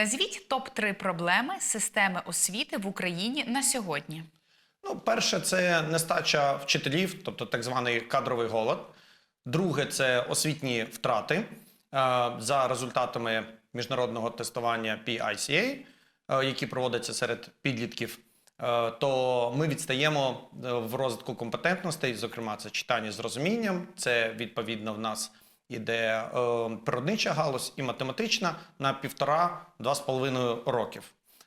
Назвіть топ 3 проблеми системи освіти в Україні на сьогодні. Ну, перше, це нестача вчителів, тобто так званий кадровий голод. Друге, це освітні втрати Е, за результатами міжнародного тестування PICA, е, які проводяться серед підлітків. е, То ми відстаємо в розвитку компетентностей, зокрема, це читання з розумінням. Це відповідно в нас іде е, природнича галузь і математична на півтора-два з половиною років.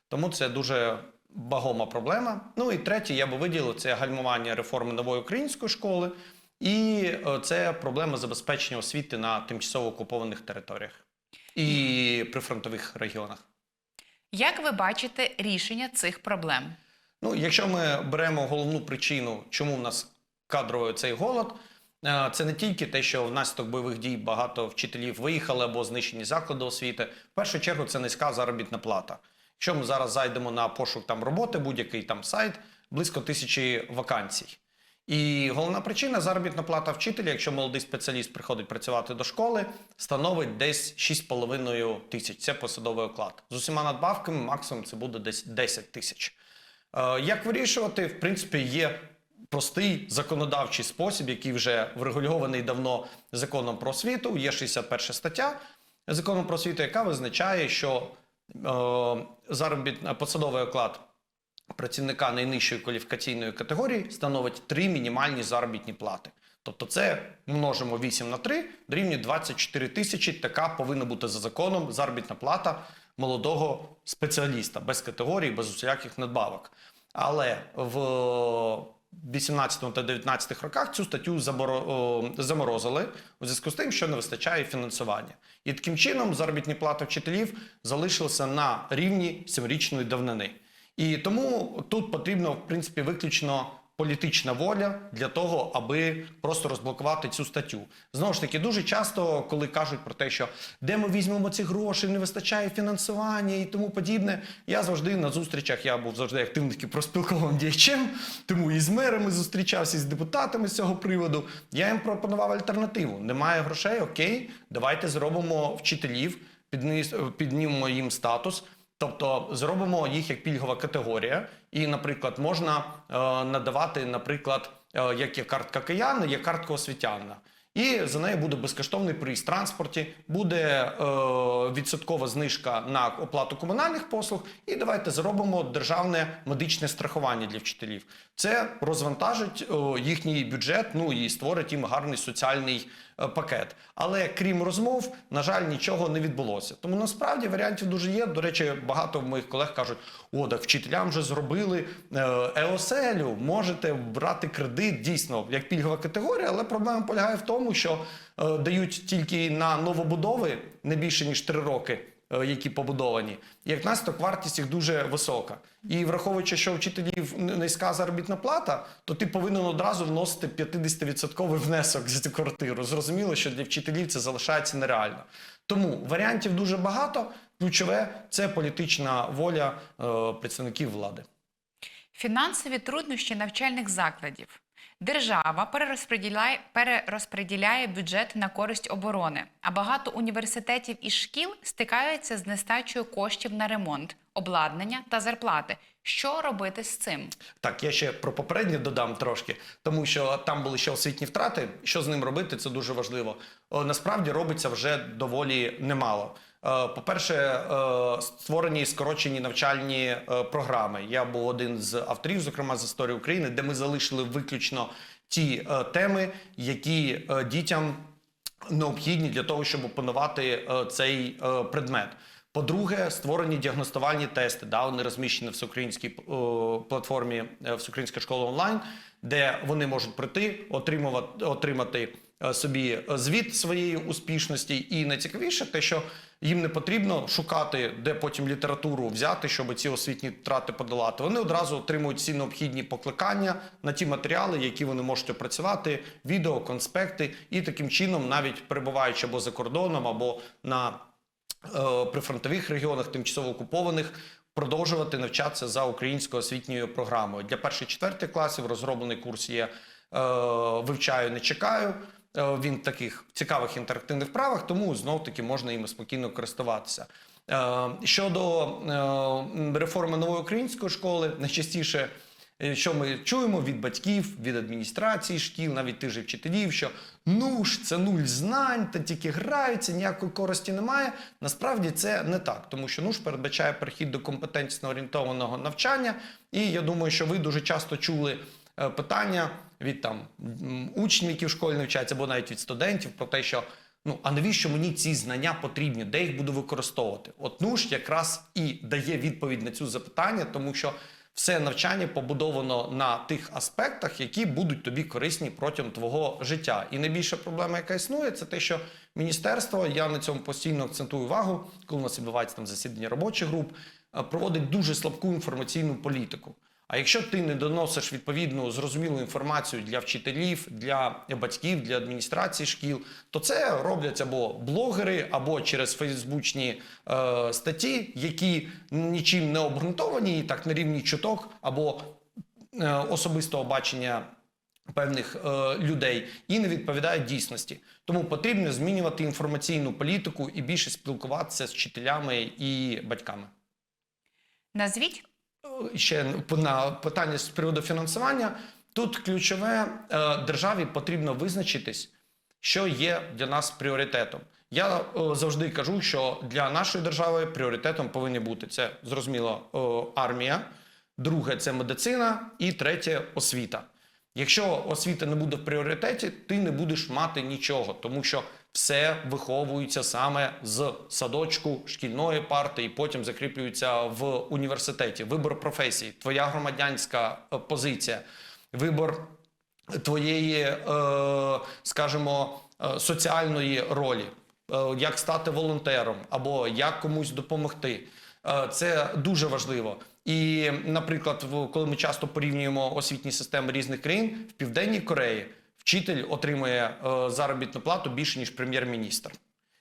Тому це дуже багома проблема. Ну і третє, я би виділив це гальмування реформи нової української школи, і е, це проблема забезпечення освіти на тимчасово окупованих територіях і прифронтових регіонах. Як ви бачите рішення цих проблем? Ну, якщо ми беремо головну причину, чому в нас кадровий цей голод, це не тільки те, що внаслідок бойових дій багато вчителів виїхали або знищені заклади освіти. В першу чергу це низька заробітна плата. Якщо ми зараз зайдемо на пошук там роботи, будь-який там сайт, близько тисячі вакансій. І головна причина заробітна плата вчителя, якщо молодий спеціаліст приходить працювати до школи, становить десь 6,5 тисяч. Це посадовий оклад. З усіма надбавками максимум це буде десь 10 тисяч. Е, Як вирішувати? В принципі, є простий законодавчий спосіб, який вже врегульований давно законом про освіту. Є 61 стаття закону про освіту, яка визначає, що е, заробіт, посадовий оклад працівника найнижчої кваліфікаційної категорії становить три мінімальні заробітні плати. Тобто це множимо 8 на 3, дорівнює 24 тисячі. Така повинна бути за законом заробітна плата молодого спеціаліста без категорії, без усіляких надбавок. Але в 18 та 19 роках цю статтю заморозили у зв'язку з тим, що не вистачає фінансування. І таким чином заробітні плати вчителів залишилися на рівні семирічної давнини. І тому тут потрібно, в принципі, виключно політична воля для того, аби просто розблокувати цю статтю. Знову ж таки, дуже часто, коли кажуть про те, що де ми візьмемо ці гроші, не вистачає фінансування і тому подібне. Я завжди на зустрічах, я був завжди активним проспілковим діячем, тому і з мерами зустрічався, і з депутатами з цього приводу. Я їм пропонував альтернативу. Немає грошей, окей, давайте зробимо вчителів, піднімемо їм статус. Тобто зробимо їх як пільгова категорія, і, наприклад, можна е, надавати, наприклад, е, як є картка кияна, є картка освітянина. І за нею буде безкоштовний проїзд в транспорті, буде е, відсоткова знижка на оплату комунальних послуг. І давайте зробимо державне медичне страхування для вчителів. Це розвантажить е, їхній бюджет, ну і створить їм гарний соціальний пакет. Але крім розмов, на жаль, нічого не відбулося. Тому насправді варіантів дуже є. До речі, багато моїх колег кажуть: о, так вчителям вже зробили е, еоселю, можете брати кредит дійсно як пільгова категорія, але проблема полягає в тому, що е, дають тільки на новобудови не більше ніж 3 роки. Е, Які побудовані, як наслідок вартість їх дуже висока. І враховуючи, що вчителів низька заробітна плата, то ти повинен одразу вносити 50% внесок за цю квартиру. Зрозуміло, що для вчителів це залишається нереально. Тому варіантів дуже багато. Ключове це політична воля е, представників влади. Фінансові труднощі навчальних закладів. Держава перерозподіляє, перерозподіляє бюджет на користь оборони, а багато університетів і шкіл стикаються з нестачею коштів на ремонт, обладнання та зарплати. Що робити з цим? Так, я ще про попереднє додам трошки, тому що там були ще освітні втрати. Що з ним робити, це дуже важливо. Насправді робиться вже доволі немало. Е, По-перше, е, створені скорочені навчальні е, програми. Я був один з авторів, зокрема з історії України, де ми залишили виключно ті теми, які дітям необхідні для того, щоб опанувати цей предмет. По-друге, створені діагностувальні тести. Да, вони розміщені в всеукраїнській е, платформі Всеукраїнська школа онлайн, де вони можуть прийти, отримувати, отримати собі звіт своєї успішності. І найцікавіше, те, що їм не потрібно шукати, де потім літературу взяти, щоб ці освітні втрати подолати. Вони одразу отримують всі необхідні покликання на ті матеріали, які вони можуть опрацювати, відео, конспекти, і таким чином, навіть перебуваючи або за кордоном, або на е, прифронтових регіонах, тимчасово окупованих, продовжувати навчатися за українською освітньою програмою. Для перших четвертих класів розроблений курс є е, вивчаю, не чекаю. Е, Він таких цікавих інтерактивних вправах, тому знов таки можна їм спокійно користуватися. Е, Щодо е, реформи нової української школи, найчастіше, що ми чуємо від батьків, від адміністрації шкіл, навіть тих же вчителів, що ну ж це нуль знань, та тільки граються, ніякої користі немає. Насправді це не так, тому що НУШ передбачає перехід до компетентнісно орієнтованого навчання. І я думаю, що ви дуже часто чули питання від там учнів, які в школі навчаються, або навіть від студентів, про те, що ну а навіщо мені ці знання потрібні, де їх буду використовувати? От НУШ якраз і дає відповідь на цю запитання, тому що все навчання побудовано на тих аспектах, які будуть тобі корисні протягом твого життя. І найбільша проблема, яка існує, це те, що міністерство, я на цьому постійно акцентую увагу, коли у нас відбувається там засідання робочих груп, е, проводить дуже слабку інформаційну політику. А якщо ти не доносиш відповідну зрозумілу інформацію для вчителів, для батьків, для адміністрації шкіл, то це роблять або блогери, або через фейсбучні е, статті, які нічим не обґрунтовані, так на рівні чуток, або е, особистого бачення певних е, людей і не відповідають дійсності. Тому потрібно змінювати інформаційну політику і більше спілкуватися з вчителями і батьками. Назвіть Ще на питання з приводу фінансування. Тут ключове е, державі потрібно визначитись, що є для нас пріоритетом. Я е, завжди кажу, що для нашої держави пріоритетом повинні бути це зрозуміло е, армія, друге це медицина, і третє освіта. Якщо освіта не буде в пріоритеті, ти не будеш мати нічого, тому що все виховується саме з садочку, шкільної парти, і потім закріплюється в університеті. Вибор професії, твоя громадянська е, позиція, вибор твоєї, е, скажімо, е, соціальної ролі, як стати волонтером або як комусь допомогти. Це дуже важливо. І, наприклад, коли ми часто порівнюємо освітні системи різних країн, в Південній Кореї вчитель отримує е, заробітну плату більше ніж прем'єр-міністр.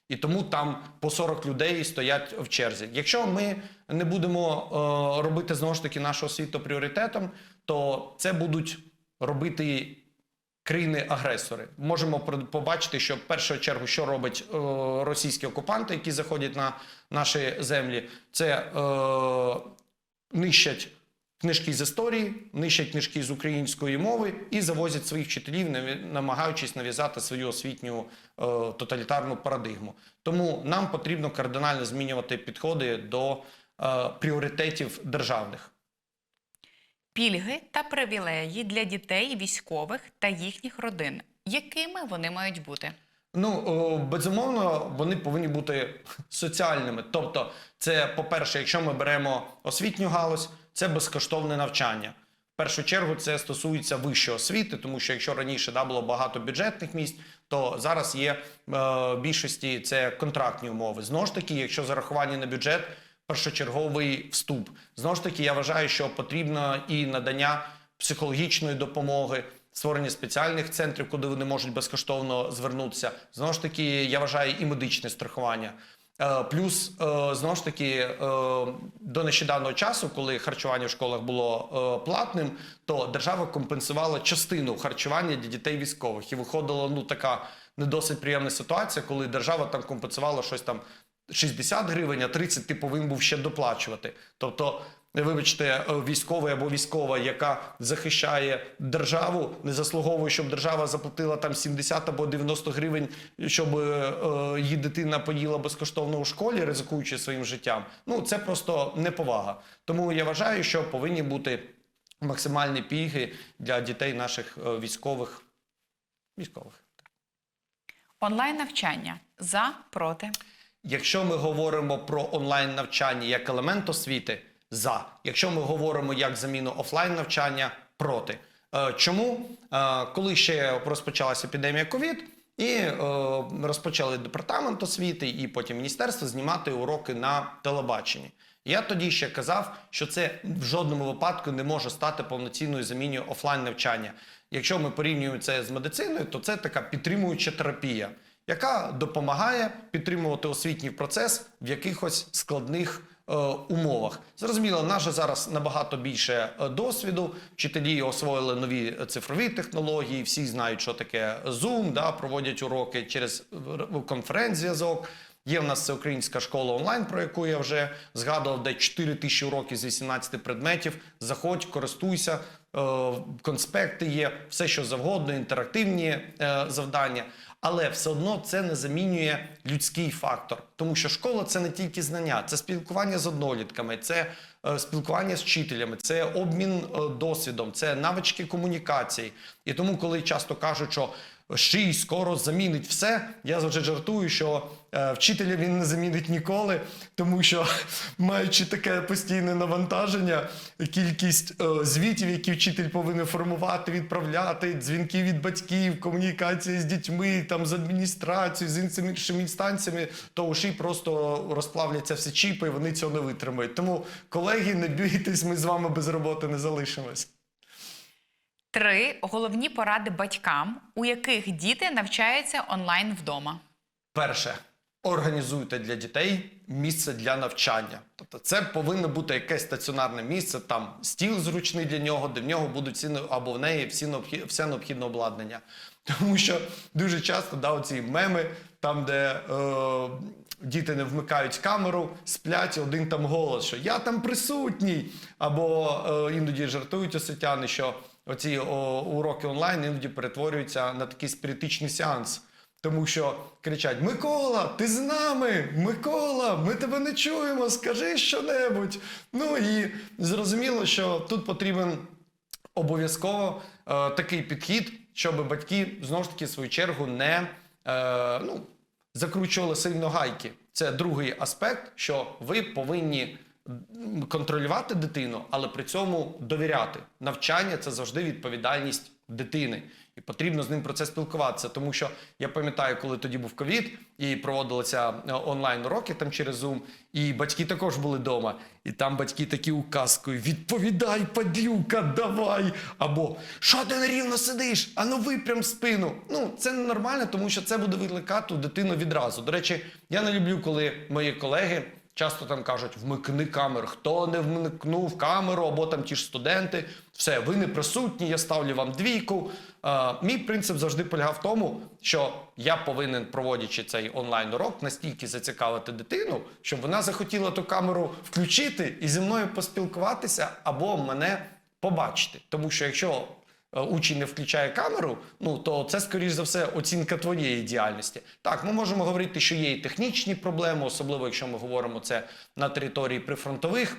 І тому там по 40 людей стоять в черзі. Якщо ми не будемо е, робити знову ж таки нашу освіту пріоритетом, то це будуть робити країни-агресори. Можемо побачити, що в першу чергу, що робить е, російські окупанти, які заходять на наші землі, це нищать книжки з історії, нищать книжки з української мови і завозять своїх вчителів, намагаючись нав'язати свою освітню е, тоталітарну парадигму. Тому нам потрібно кардинально змінювати підходи до е, пріоритетів державних. пільги та привілеї для дітей військових та їхніх родин. Якими вони мають бути? Ну, безумовно, вони повинні бути соціальними. Тобто, це, по-перше, якщо ми беремо освітню галузь, це безкоштовне навчання. В першу чергу це стосується вищої освіти, тому що якщо раніше да, було багато бюджетних місць, то зараз є е, більшості це контрактні умови. Знову ж таки, якщо зарахування на бюджет, першочерговий вступ. Знову ж таки, я вважаю, що потрібно і надання психологічної допомоги, створення спеціальних центрів, куди вони можуть безкоштовно звернутися. Знову ж таки, я вважаю і медичне страхування. Е, Плюс, е, знову ж таки, е, до нещодавнього часу, коли харчування в школах було платним, то держава компенсувала частину харчування для дітей військових. І виходила ну така не досить приємна ситуація, коли держава там компенсувала щось там 60 гривень, а 30 ти повинен був ще доплачувати. Тобто, вибачте, е, військовий або військова, яка захищає державу, не заслуговує, щоб держава заплатила там 70 або 90 гривень, щоб е, е, її дитина поїла безкоштовно у школі, ризикуючи своїм життям. Ну це просто неповага. Тому я вважаю, що повинні бути максимальні пільги для дітей наших військових. Військових. Онлайн навчання за проти. Якщо ми говоримо про онлайн навчання як елемент освіти, за. Якщо ми говоримо як заміну офлайн навчання, проти. Е, Чому? Е, Коли ще розпочалася епідемія ковід, і е, розпочали департамент освіти, і потім міністерство знімати уроки на телебаченні. Я тоді ще казав, що це в жодному випадку не може стати повноцінною заміною офлайн навчання. Якщо ми порівнюємо це з медициною, то це така підтримуюча терапія, яка допомагає підтримувати освітній процес в якихось складних умовах. Зрозуміло, наше зараз набагато більше е, досвіду. Вчителі освоїли нові цифрові технології, всі знають, що таке Zoom, да, проводять уроки через е, конференц-зв'язок. Є в нас всеукраїнська школа онлайн, про яку я вже згадував, де 4 тисячі уроків з 18 предметів. Заходь, користуйся, е, конспекти є, все що завгодно, інтерактивні е, завдання. Але все одно це не замінює людський фактор, тому що школа це не тільки знання, це спілкування з однолітками, це е, спілкування з вчителями, це обмін е, досвідом, це навички комунікації. І тому, коли часто кажуть, що ший скоро замінить все, я завжди жартую, що е, вчителя він не замінить ніколи, тому що маючи таке постійне навантаження, кількість е, звітів, які вчитель повинен формувати, відправляти, дзвінки від батьків, комунікація з дітьми, там з адміністрацією, з іншими інстанціями, то у ший просто розплавляться всі чіпи, і вони цього не витримають. Тому, колеги, не бійтесь, ми з вами без роботи не залишимось. Три головні поради батькам, у яких діти навчаються онлайн вдома. Перше, організуйте для дітей місце для навчання. Тобто, це повинно бути якесь стаціонарне місце, там стіл зручний для нього, де в нього будуть всі або в неї всі необхід, все необхідне обладнання. Тому що дуже часто да, оці меми, там, де е, діти не вмикають камеру, сплять, один там голос, що я там присутній. Або е, іноді жартують освітяни, що оці о, уроки онлайн іноді перетворюються на такий спіритичний сеанс. Тому що кричать: Микола, ти з нами! Микола, ми тебе не чуємо, скажи щонебудь. Ну і зрозуміло, що тут потрібен обов'язково е, такий підхід, щоб батьки знову ж таки в свою чергу не е, ну, закручували сильно гайки. Це другий аспект, що ви повинні контролювати дитину, але при цьому довіряти. Навчання це завжди відповідальність дитини. І потрібно з ним про це спілкуватися. Тому що я пам'ятаю, коли тоді був ковід і проводилися е, онлайн уроки там через Zoom, і батьки також були вдома. І там батьки такі указкою: відповідай, падлюка, давай! Або що ти нерівно сидиш? Ану випрям спину. Ну, це ненормально, тому що це буде викликати дитину відразу. До речі, я не люблю, коли мої колеги. Часто там кажуть, вмикни камеру. Хто не вмикнув камеру, або там ті ж студенти, все, ви не присутні, я ставлю вам двійку. Е, мій принцип завжди полягав в тому, що я повинен, проводячи цей онлайн-урок, настільки зацікавити дитину, щоб вона захотіла ту камеру включити і зі мною поспілкуватися, або мене побачити. Тому що якщо учень не включає камеру, ну то це скоріш за все оцінка твоєї діяльності. Так, ми можемо говорити, що є і технічні проблеми, особливо якщо ми говоримо це на території прифронтових,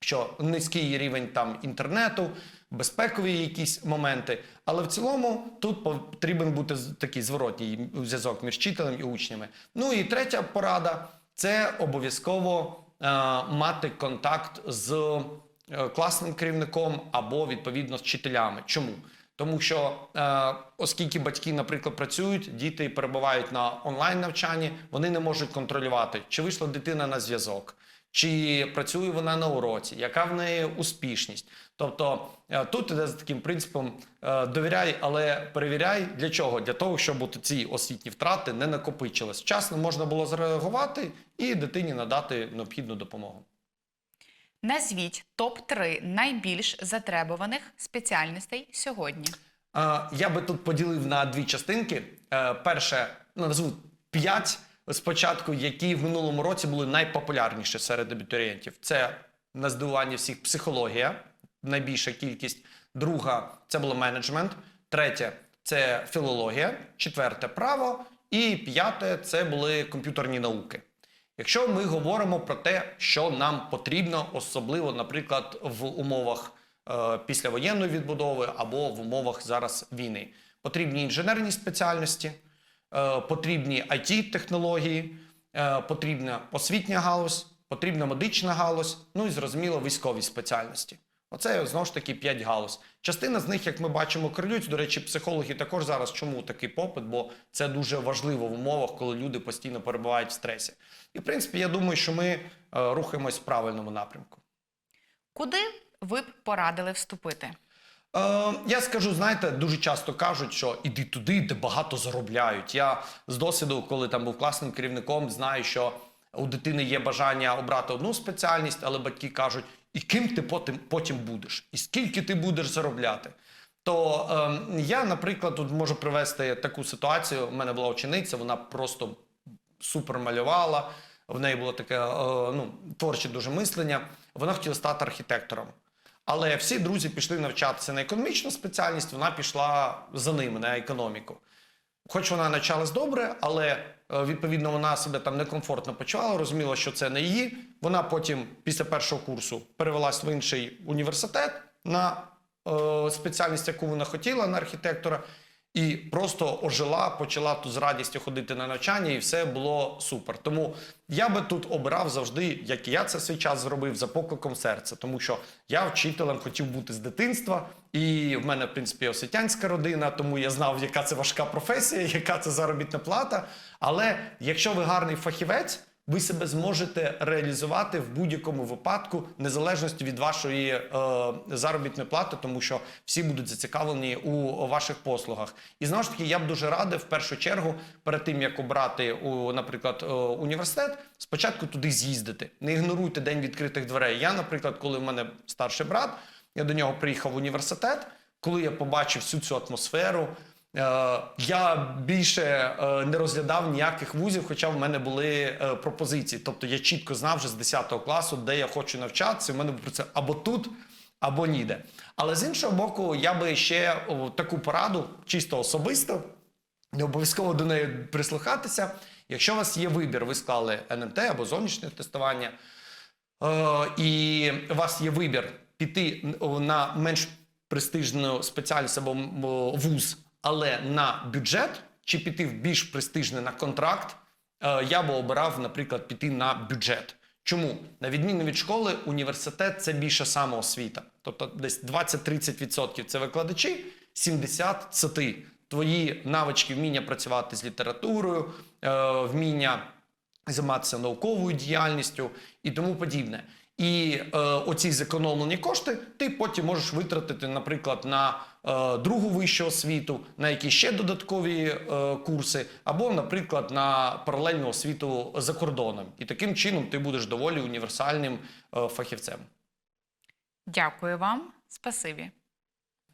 що низький рівень там інтернету, безпекові якісь моменти. Але в цілому тут потрібен бути такий зворотній зв'язок між вчителем і учнями. Ну і третя порада це обов'язково е, мати контакт з е, класним керівником або відповідно вчителями. Чому? Тому що, е, оскільки батьки, наприклад, працюють, діти перебувають на онлайн навчанні, вони не можуть контролювати, чи вийшла дитина на зв'язок, чи працює вона на уроці, яка в неї успішність. Тобто е, тут іде за таким принципом е, довіряй, але перевіряй. Для чого? Для того, щоб ці освітні втрати не накопичились. Вчасно можна було зреагувати і дитині надати необхідну допомогу. Назвіть топ-3 найбільш затребуваних спеціальностей сьогодні. Е, Я би тут поділив на дві частинки. Е, Перше, ну, назву п'ять спочатку, які в минулому році були найпопулярніші серед абітурієнтів. Це на здивування всіх психологія, найбільша кількість. Друга це було менеджмент. Третє це філологія. Четверте право. І п'яте це були комп'ютерні науки. Якщо ми говоримо про те, що нам потрібно, особливо, наприклад, в умовах е, післявоєнної відбудови або в умовах зараз війни, потрібні інженерні спеціальності, е, потрібні it технології е, потрібна освітня галузь, потрібна медична галузь, ну і зрозуміло, військові спеціальності. Оце знову ж таки 5 галузь. Частина з них, як ми бачимо, крилюють. До речі, психологи також зараз чому такий попит, бо це дуже важливо в умовах, коли люди постійно перебувають в стресі. І в принципі, я думаю, що ми е, рухаємось в правильному напрямку. Куди ви б порадили вступити? Е, я скажу, знаєте, дуже часто кажуть, що іди туди, де багато заробляють. Я з досвіду, коли там був класним керівником, знаю, що у дитини є бажання обрати одну спеціальність, але батьки кажуть, і ким ти потім, потім будеш, і скільки ти будеш заробляти. То ем, я, наприклад, тут можу привести таку ситуацію. У мене була учениця, вона просто супер малювала. В неї було таке е, ну, творче дуже мислення. Вона хотіла стати архітектором. Але всі друзі пішли навчатися на економічну спеціальність, вона пішла за ними на економіку. Хоч вона навчалась добре, але е, відповідно вона себе там некомфортно почувала, розуміла, що це не її. Вона потім, після першого курсу, перевелась в інший університет на е, спеціальність, яку вона хотіла, на архітектора, і просто ожила, почала тут з радістю ходити на навчання, і все було супер. Тому я би тут обирав завжди, як і я це в свій час зробив, за покликом серця, тому що я вчителем хотів бути з дитинства, і в мене, в принципі, освітянська родина, тому я знав, яка це важка професія, яка це заробітна плата. Але якщо ви гарний фахівець, ви себе зможете реалізувати в будь-якому випадку, незалежності від вашої е, заробітної плати, тому що всі будуть зацікавлені у ваших послугах. І знову ж таки, я б дуже радив в першу чергу, перед тим як обрати у, наприклад, е, університет, спочатку туди з'їздити. Не ігноруйте день відкритих дверей. Я, наприклад, коли в мене старший брат, я до нього приїхав в університет, коли я побачив всю цю атмосферу. Е, Я більше е, не розглядав ніяких вузів, хоча в мене були е, пропозиції. Тобто я чітко знав вже з 10 класу, де я хочу навчатися. У мене про це або тут, або ніде. Але з іншого боку, я би ще таку пораду, чисто особисто, не обов'язково до неї прислухатися. Якщо у вас є вибір, ви склали НМТ або зовнішнє тестування, і у вас є вибір піти на менш престижну спеціальність або вуз, але на бюджет, чи піти в більш престижний на контракт, е, я би обирав, наприклад, піти на бюджет. Чому? На відміну від школи, університет це більше самоосвіта. Тобто десь 20-30% це викладачі, 70% це ти. Твої навички, вміння працювати з літературою, е, вміння займатися науковою діяльністю і тому подібне. І е, оці зекономлені кошти ти потім можеш витратити, наприклад, на е, другу вищу освіту, на якісь ще додаткові е, курси, або, наприклад, на паралельну освіту за кордоном. І таким чином ти будеш доволі універсальним е, фахівцем. Дякую вам. Спасибі.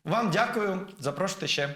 Вам дякую, запрошуйте ще.